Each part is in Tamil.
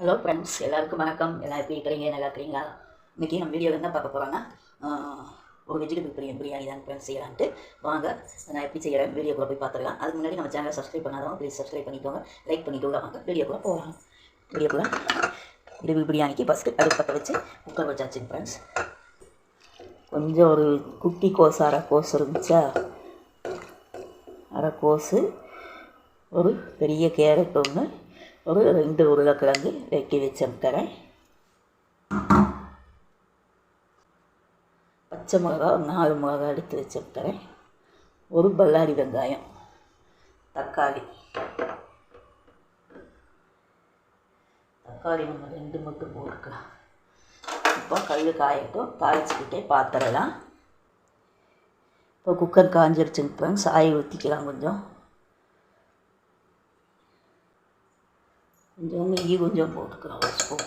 ஹலோ ஃப்ரெண்ட்ஸ் எல்லாருக்கும் வணக்கம். எல்லாம் எப்படி இருக்கிறீங்க? நல்லா இருக்கிறீங்களா? இன்றைக்கி நம்ம வீடியோ என்ன பார்க்க போகிறோன்னா ஒரு வெஜிடபிள் பிரியாணி பிரியாணி தான் ஃப்ரெண்ட்ஸ் செய்யலான்ட்டு. வாங்க நான் எப்படி செய்கிறேன் வீடியோக்குள்ளே போய் பார்த்துக்கலாம் அதுக்கு முன்னாடி நம்ம சேனலை சப்ஸ்கிரைப் பண்ணாதவங்க ப்ளீஸ் சப்ஸ்கிரைப் பண்ணிக்கோங்க. லைக் பண்ணிக்கோங்க. வாங்க வீடியோக்குள்ளே போகலாம். வீடியோக்குள்ளே வெஜிடபிள் பிரியாணிக்கு ஃபஸ்ட்டு அடுப்பு பற்ற வச்சு குக்கர் வச்சாச்சு ஃப்ரெண்ட்ஸ் கொஞ்சம் ஒரு குட்டி கோஸ் அரை கோஸ் இருந்துச்சா? அரை கோஸு ஒரு பெரிய கேரட் ஒன்று ஒரு ரெண்டு உருளைக்கிழங்கு வெட்டி வச்சிருக்கிறேன் பச்சை மிளகா ஒரு நாலு மிளகா எடுத்து வச்சிருக்கிறேன் ஒரு பல்லாரி வெங்காயம் தக்காளி. தக்காளி நம்ம ரெண்டு மட்டும் போட்டுக்கலாம். இப்போ கல் காயட்டும் தாளிச்சுக்கிட்டே பாத்திரலாம். இப்போ குக்கர் காஞ்சிருச்சுங்க ஃப்ரெண்ட்ஸ் ஆயில் ஊற்றிக்கலாம் கொஞ்சம். கொஞ்சம் நெய் கொஞ்சம் போட்டுக்கிறோம் ஒரு ஸ்பூன்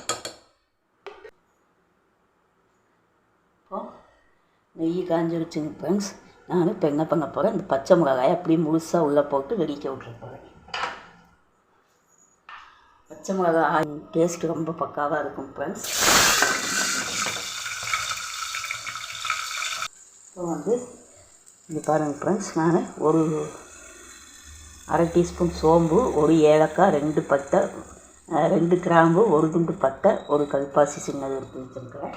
இப்போ நெய் காஞ்சிருச்சுங்க ஃப்ரெண்ட்ஸ் நான் இப்போ என்ன பண்ண போகிறேன் இந்த பச்சை மிளகாயை அப்படியே முழுசாக உள்ளே போட்டு வெடிக்க விட்டுற போகிறேன் பச்சை மிளகாய் டேஸ்ட் ரொம்ப பக்காவாக இருக்கும் ஃப்ரெண்ட்ஸ் இப்போ வந்து இது பாருங்கள் ஃப்ரெண்ட்ஸ் நான் ஒரு அரை டீஸ்பூன் சோம்பு ஒரு ஏலக்காய் ரெண்டு பட்டை ரெண்டு கிராம்பு ஒரு துண்டு பட்டை ஒரு கல்பாசி சின்னது எடுத்து வச்சுருக்கிறேன்.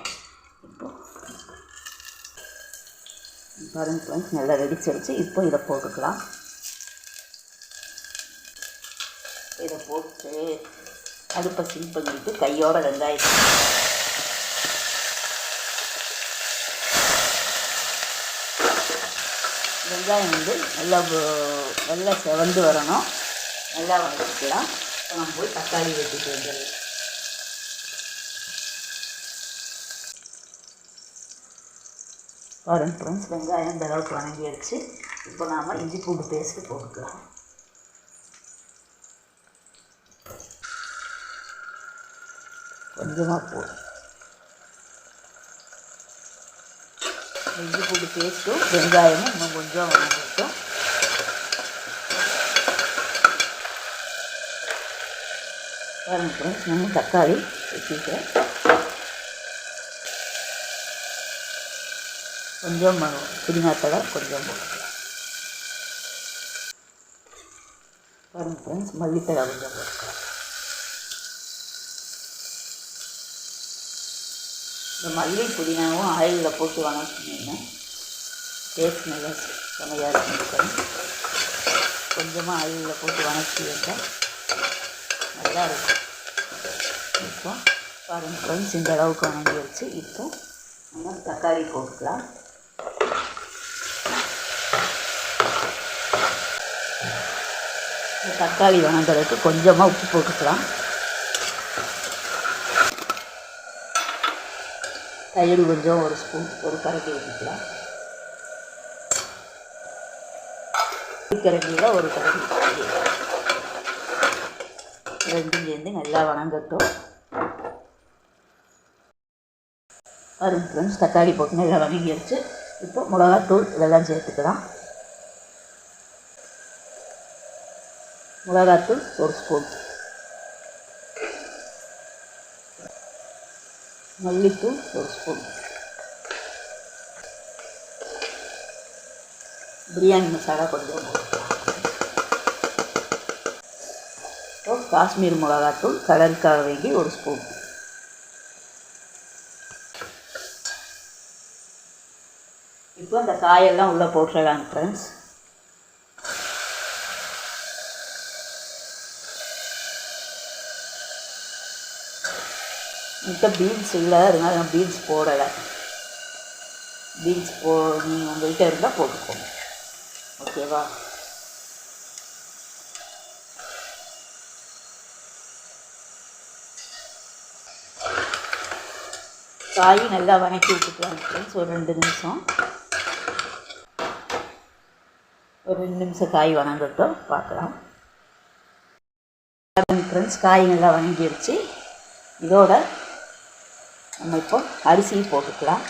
இப்போ பாருங்க ஃப்ரெண்ட்ஸ் நல்லா வெடிச்சிருச்சு. இப்போ இதை போட்டுக்கலாம். இதை போட்டு அடுப்பை சிம் பண்ணிட்டு கையோட வெங்காயத்தை வெங்காயம் வந்து நல்லா நல்லா செவந்து வரணும். நல்லா வதக்கிக்கலாம். இப்போ நம்ம போய் தக்காளி வெட்டிட்டு வந்துடலாம் பாருங்க ஃப்ரெண்ட்ஸ் வெங்காயம் இந்த அளவுக்கு வணங்கிடுச்சு இப்போ நாம் இஞ்சி பூண்டு பேஸ்ட்டு போட்டுக்கலாம். கொஞ்சமாக போதும். இஞ்சி பூண்டு பேஸ்ட்டும் வெங்காயமும் இன்னும் கொஞ்சம் வணங்கும் பாருங்க ஃப்ரெண்ட்ஸ் நான் தக்காளி வச்சுக்கிட்டேன் கொஞ்சம் புதினா புதினாத்தலை கொஞ்சம் போட்டுக்கலாம். ஃப்ரெண்ட்ஸ் மல்லித்தலை கொஞ்சம் போட்டுக்கலாம். இந்த மல்லி புதினாவும் ஆயிலில் போட்டு வணக்கினீங்கன்னா டேஸ்ட் நல்லா செமையாக இருக்கும் கொஞ்சமாக ஆயிலில் போட்டு வணக்கி வந்தால் நல்லா இருக்கும் இப்போ பாருங்கள் ஃப்ரெண்ட்ஸ் இந்த அளவுக்கு வணங்கி வச்சு இப்போ நம்ம தக்காளி போட்டுக்கலாம். இந்த தக்காளி வணங்குறதுக்கு கொஞ்சமாக உப்பு போட்டுக்கலாம். தயிர் கொஞ்சம் ஒரு ஸ்பூன் ஒரு கரண்டி ஊற்றிக்கலாம் கரண்டியில் ஒரு கரண்டி ரெண்டும் சேர்ந்து நல்லா வணங்கட்டும். பாருங்க ஃப்ரெண்ட்ஸ் தக்காளி போட்டு நல்லா வணங்கிடுச்சு இப்போ மிளகாத்தூள் இதெல்லாம் சேர்த்துக்கலாம். மிளகாத்தூள் ஒரு ஸ்பூன். மல்லித்தூள் ஒரு ஸ்பூன். பிரியாணி மசாலா கொஞ்சம் போட்டுக்கலாம் இப்போ காஷ்மீர் மிளகாத்தூள் கலருக்காக வேண்டி ஒரு ஸ்பூன் இப்போ அந்த காயெல்லாம் உள்ளே போட்டுடலாம் ஃப்ரெண்ட்ஸ் என்கிட்ட பீன்ஸ் இல்லை அதனால நான் பீன்ஸ் போடலை. பீன்ஸ் போ நீங்கள் உங்கள்கிட்ட இருந்தால் போட்டுக்கோங்க. ஓகேவா காய் நல்லா வணக்கி விட்டுக்கலாம் ஃப்ரெண்ட்ஸ் ஒரு ரெண்டு நிமிஷம். ஒரு ரெண்டு நிமிஷம் காய் வணங்கட்டும் பார்க்கலாம். ஃப்ரெண்ட்ஸ் காய் நல்லா வணங்கிடுச்சு இதோட நம்ம இப்போ அரிசி போட்டுக்கலாம்.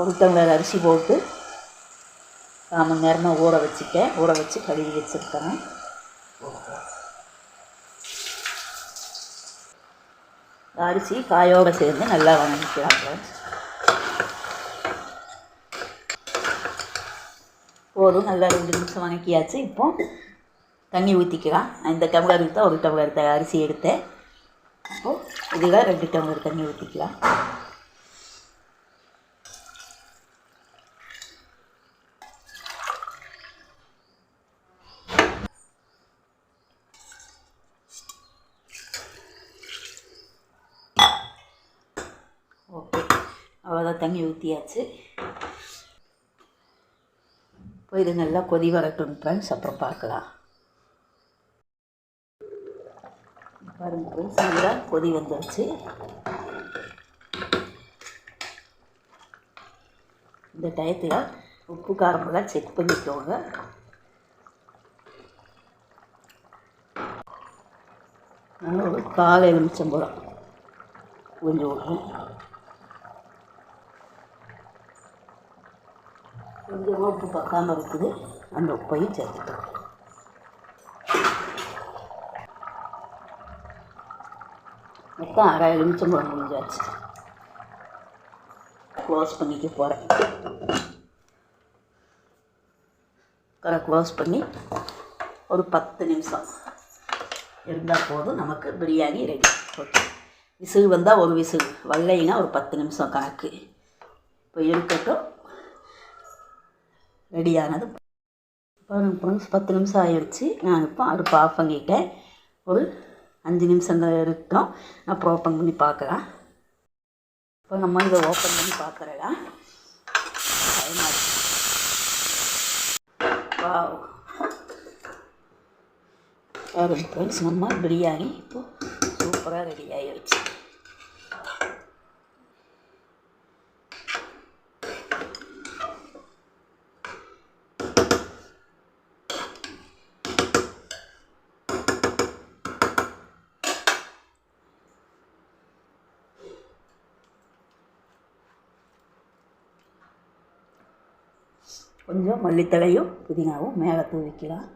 ஒரு டம்ளர் அரிசி போட்டு கால் மணி நேரமாக ஊற வச்சுட்டேன் ஊற வச்சு கழுவி வச்சுருக்கேன். அரிசி காயோடு சேர்ந்து நல்லா வணங்கிக்கலாம் போதும் நல்லா ரெண்டு நிமிஷம் வணக்கியாச்சு இப்போ தண்ணி ஊற்றிக்கலாம் இந்த டம்ளர் தான் ஒரு டம்ளர் த- அரிசி எடுத்தேன். இப்போது இதில் ரெண்டு டம்ளர் தண்ணி ஊற்றிக்கலாம் ஓகே அவ்வளோதான் தண்ணி ஊற்றியாச்சு இப்போ இது நல்லா கொதி வரட்டும் ஃப்ரெண்ட்ஸ் அப்புறம் பார்க்கலாம். பாருங்க ஃப்ரெண்ட்ஸ் நல்லா கொதி வந்துருச்சு. இந்த டயத்தில் உப்பு காரமெல்லாம் செக் பண்ணிக்கோங்க. நல்லா ஒரு காலை எலுமிச்சம்பழம் கொஞ்சம் விட்றேன் கொஞ்சமாக உப்பு பார்க்காம இருக்குது. அந்த உப்பையும் சேர்த்துட்டோம். மொத்தம் அரை எலுமிச்சம்பழம் முடிஞ்சாச்சு. க்ளோஸ் பண்ணிக்க போகிறேன் கரை க்ளோஸ் பண்ணி ஒரு பத்து நிமிஷம் இருந்தால் போதும். நமக்கு பிரியாணி ரெடி ஓகே விசில் வந்தால் ஒரு விசில். வரலைன்னா ஒரு பத்து நிமிஷம் கணக்கு. இப்போ இருக்கட்டும் ரெடியானது. பாருங்க ஃப்ரெண்ட்ஸ் பத்து நிமிஷம் ஆயிடுச்சு. நான் இப்போ அடுப்பு ஆஃப் பண்ணிக்கிட்டேன் ஒரு அஞ்சு நிமிஷங்கள் இருக்கட்டும். அப்புறம் ஓப்பன் பண்ணி பார்க்கலாம் இப்போ நம்ம இதை ஓப்பன் பண்ணி பார்க்குறேடா. வாவ் பாருங்க ஃப்ரெண்ட்ஸ் நம்ம பிரியாணி. இப்போது சூப்பராக ரெடி ஆகிடுச்சு கொஞ்சம் மல்லித்தழையும் புதினாவும் மேலே தூவிக்கலாம்.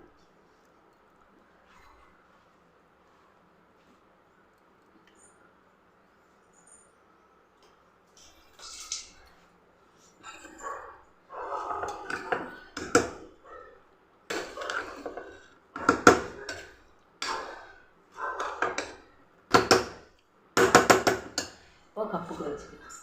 கப்புக்கு வச்சுக்கலாம்.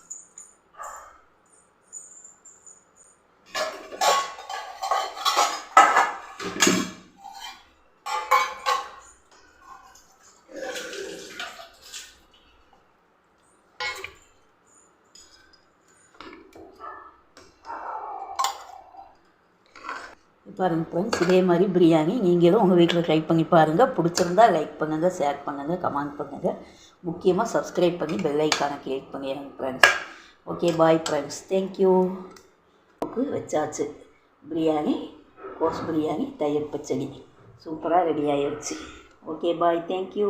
பாருங்கள் ஃப்ரெண்ட்ஸ் இதே மாதிரி பிரியாணி நீங்களும் உங்கள் வீட்டில் ட்ரை பண்ணி பாருங்கள் பிடிச்சிருந்தா லைக் பண்ணுங்கள் ஷேர் பண்ணுங்கள் கமெண்ட் பண்ணுங்கள் முக்கியமாக சப்ஸ்கிரைப் பண்ணி பெல் ஐக்கானை கிளிக் பண்ணிடுங்க friends okay bye friends thank you வச்சாச்சு. பிரியாணி கோஸ் பிரியாணி தயிர் பச்சடி. சூப்பராக ரெடி ஆயிடுச்சு ஓகே பாய் தேங்க்யூ